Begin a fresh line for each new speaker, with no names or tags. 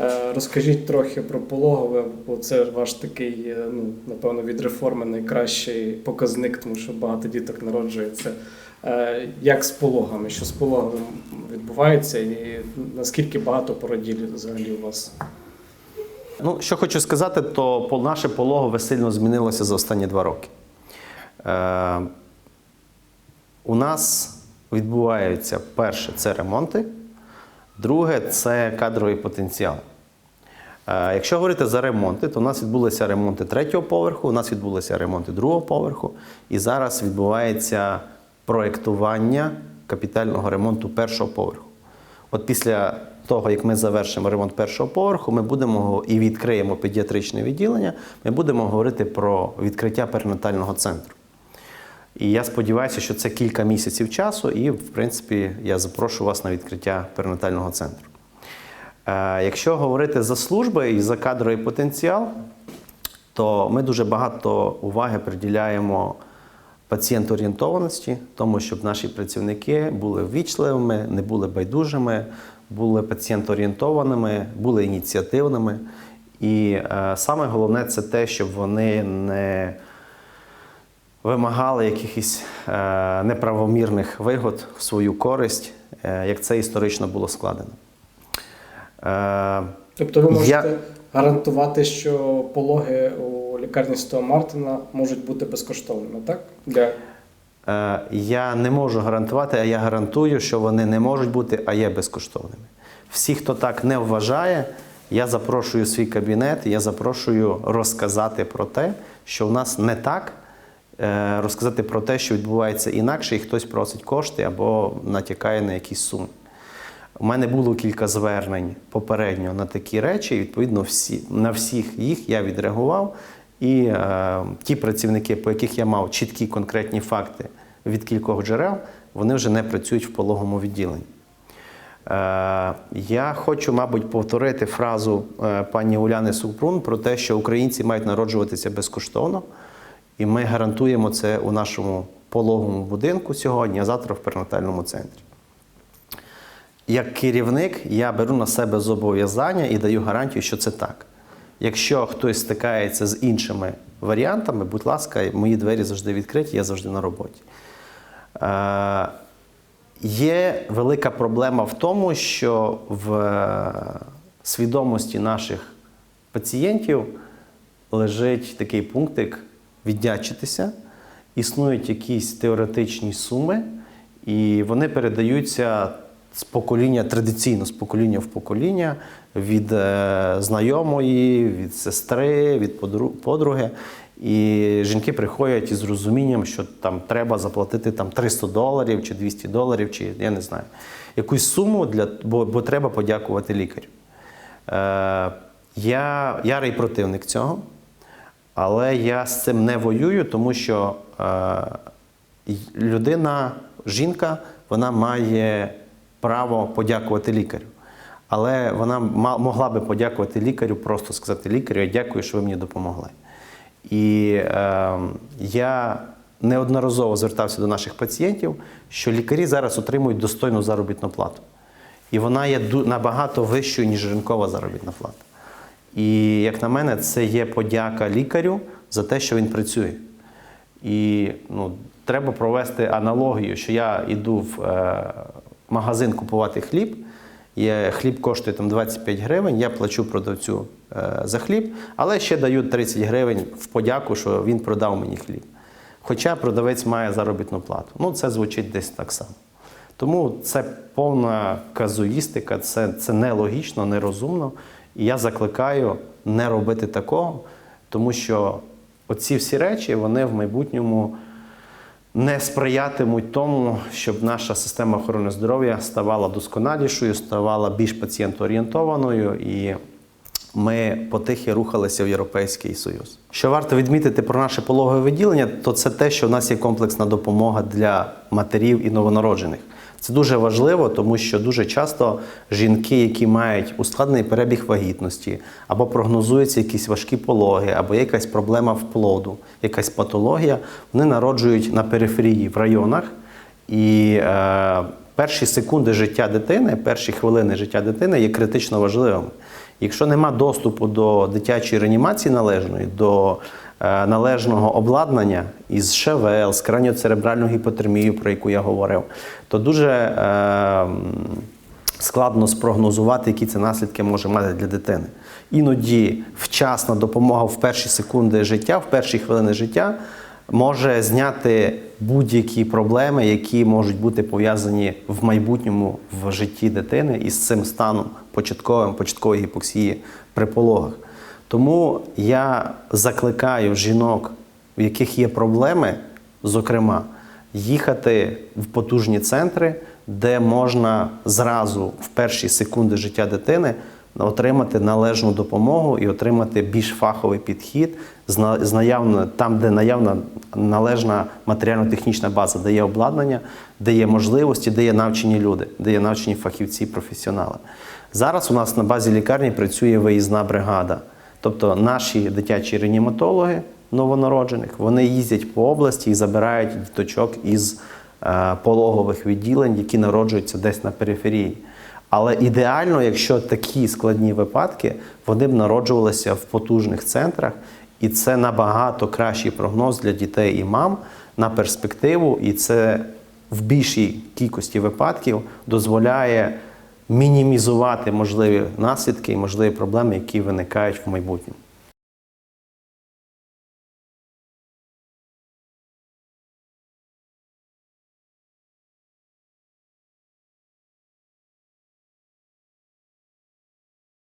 Е, Розкажіть трохи про пологове, бо це ваш такий, е, ну, напевно, від реформи найкращий показник, тому що багато діток народжується. Е, Як з пологами? Що з пологовим відбувається, і наскільки багато породілів взагалі у вас?
Ну, що хочу сказати, то наше пологове сильно змінилося за останні два роки. Е, у нас відбуваються перше це ремонти, друге це кадровий потенціал. Е, якщо говорити за ремонти, то у нас відбулися ремонти третього поверху, у нас відбулися ремонти другого поверху, і зараз відбувається проєктування капітального ремонту першого поверху. От після того, як ми завершимо ремонт першого поверху, ми будемо і відкриємо педіатричне відділення, ми будемо говорити про відкриття перинатального центру. І я сподіваюся, що це кілька місяців часу, і, в принципі, я запрошу вас на відкриття перинатального центру. Е, Якщо говорити за служби і за кадровий потенціал, то ми дуже багато уваги приділяємо пацієнтоорієнтованості, тому щоб наші працівники були ввічливими, не були байдужими, були пацієнтоорієнтованими, були ініціативними. І е, саме головне це те, щоб вони не вимагали якихось е, неправомірних вигод в свою користь, е, як це історично було складено. Е,
Тобто ви можете
Я-
гарантувати, що пологи у лікарні Святого Мартина можуть бути безкоштовними, так? Для
Я не можу гарантувати, а я гарантую, що вони не можуть бути, а є безкоштовними. Всі, хто так не вважає, я запрошую свій кабінет, я запрошую розказати про те, що в нас не так, розказати про те, що відбувається інакше, і хтось просить кошти або натякає на якісь суми. У мене було кілька звернень попередньо на такі речі. і, Відповідно, всі, на всіх їх я відреагував. І е, ті працівники, по яких я мав чіткі конкретні факти від кількох джерел, вони вже не працюють в пологому відділенні. Е, я хочу, мабуть, повторити фразу е, пані Уляни Супрун про те, що українці мають народжуватися безкоштовно, і ми гарантуємо це у нашому пологовому будинку сьогодні, а завтра в перинатальному центрі. Як керівник я беру на себе зобов'язання і даю гарантію, що це так. Якщо хтось стикається з іншими варіантами, будь ласка, мої двері завжди відкриті, я завжди на роботі. Е, є велика проблема в тому, що в е, свідомості наших пацієнтів лежить такий пунктик віддячитися. Існують якісь теоретичні суми, і вони передаються з покоління традиційно, з покоління в покоління, від е, знайомої, від сестри, від подруги. І жінки приходять із розумінням, що там треба заплатити там 300 доларів чи 200 доларів, чи я не знаю, якусь суму, для, бо, бо треба подякувати лікарю. Е, я ярий противник цього, але я з цим не воюю, тому що е, людина, жінка, вона має право подякувати лікарю. Але вона могла би подякувати лікарю, просто сказати лікарю, я дякую, що ви мені допомогли. І е, я неодноразово звертався до наших пацієнтів, що лікарі зараз отримують достойну заробітну плату. І вона є набагато вищою, ніж ринкова заробітна плата. І, як на мене, це є подяка лікарю за те, що він працює. І ну, треба провести аналогію, що я йду в е, магазин купувати хліб. Є, хліб коштує там 25 гривень, я плачу продавцю е, за хліб, але ще даю 30 гривень в подяку, що він продав мені хліб. Хоча продавець має заробітну плату. Ну, це звучить десь так само. Тому це повна казуїстика, це, це нелогічно, нерозумно. І я закликаю не робити такого, тому що оці всі речі вони в майбутньому не сприятимуть тому, щоб наша система охорони здоров'я ставала досконалішою, ставала більш пацієнтоорієнтованою і ми потихи рухалися в Європейський Союз. Що варто відмітити про наше пологове відділення, то це те, що в нас є комплексна допомога для матерів і новонароджених. Це дуже важливо, тому що дуже часто жінки, які мають ускладнений перебіг вагітності, або прогнозуються якісь важкі пологи, або якась проблема в плоду, якась патологія, вони народжують на периферії в районах. І е, перші секунди життя дитини, перші хвилини життя дитини є критично важливими. Якщо нема доступу до дитячої реанімації належної, до належного обладнання із ШВЛ, з краніоцеребральною гіпотермією, про яку я говорив, то дуже е, складно спрогнозувати, які це наслідки може мати для дитини. Іноді вчасна допомога в перші секунди життя, в перші хвилини життя може зняти будь-які проблеми, які можуть бути пов'язані в майбутньому в житті дитини із цим станом початковим, початкової гіпоксії при пологах. Тому я закликаю жінок, в яких є проблеми, зокрема, їхати в потужні центри, де можна зразу в перші секунди життя дитини отримати належну допомогу і отримати більш фаховий підхід з наявно, там, де наявна належна матеріально-технічна база, де є обладнання, де є можливості, де є навчені люди, де є навчені фахівці, професіонали. Зараз у нас на базі лікарні працює виїзна бригада. Тобто наші дитячі реаніматологи новонароджених вони їздять по області і забирають діточок із е, пологових відділень, які народжуються десь на периферії. Але ідеально, якщо такі складні випадки, вони б народжувалися в потужних центрах, і це набагато кращий прогноз для дітей і мам на перспективу, і це в більшій кількості випадків дозволяє мінімізувати можливі наслідки і можливі проблеми, які виникають в майбутньому.